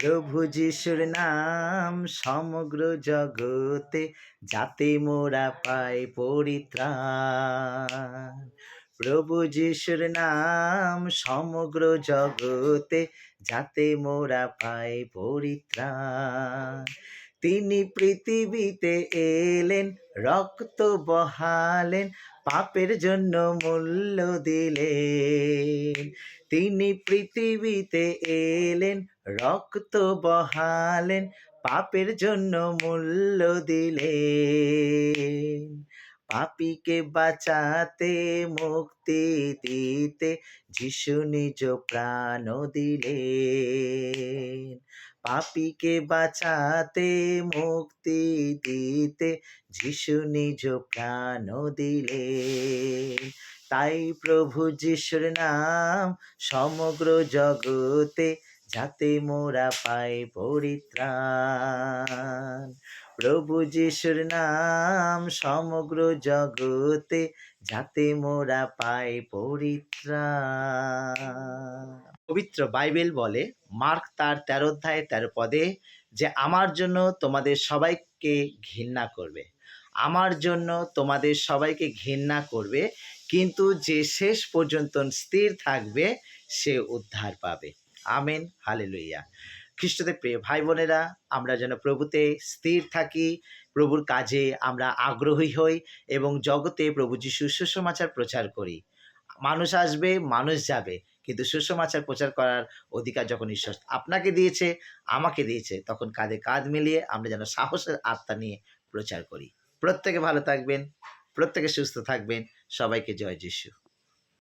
প্রভু যিশুর নাম সমগ্র জগতে যাতে মোরা পাই পরিত্রাণ। প্রভু যিশুর নাম সমগ্র জগতে যাতে মোরা পাই পরিত্রাণ। তিনি পৃথিবীতে এলেন, রক্ত বহালেন, পাপের জন্য মূল্য দিলেন। তিনি পৃথিবীতে এলেন, রক্ত বহালেন, পাপের জন্য মূল্য দিলেন। পাপীকে বাঁচাতে, মুক্তি দিতে যিশু নিজ প্রাণ দিলেন। পাপীকে বাঁচাতে, মুক্তি দিতে যিশু নিজ প্রাণ দিলেন। তাই প্রভু যিশুর নাম সমগ্র জগতে যাতে মোরা পাই পরিত্রাণ। প্রভু যিশুর নাম সমগ্র জগতে যাতে মোরা পাই পরিত্রাণ। পবিত্র বাইবেল বলে, মার্ক তার তেরো অধ্যায় তেরো পদে যে, আমার জন্য তোমাদের সবাইকে ঘৃণা করবে। আমার জন্য তোমাদের সবাইকে ঘৃণা করবে। কিন্তু যে শেষ পর্যন্ত স্থির থাকবে, সে উদ্ধার পাবে। আমেন হালে লইয়া খ্রিস্টদের প্রিয় ভাই বোনেরা আমরা যেন প্রভুতে স্থির থাকি, প্রভুর কাজে আমরা আগ্রহী হই এবং জগতে প্রভু যিশু সুসমাচার প্রচার করি। মানুষ আসবে, মানুষ যাবে, কিন্তু সুসমাচার প্রচার করার অধিকার যখন ঈশ্বর আপনাকে দিয়েছে, আমাকে দিয়েছে, তখন কাঁধে কাঁধ মিলিয়ে আমরা যেন সাহসের আত্মা নিয়ে প্রচার করি। প্রত্যেকে ভালো থাকবেন, প্রত্যেকে সুস্থ থাকবেন। সবাইকে জয় যিশু।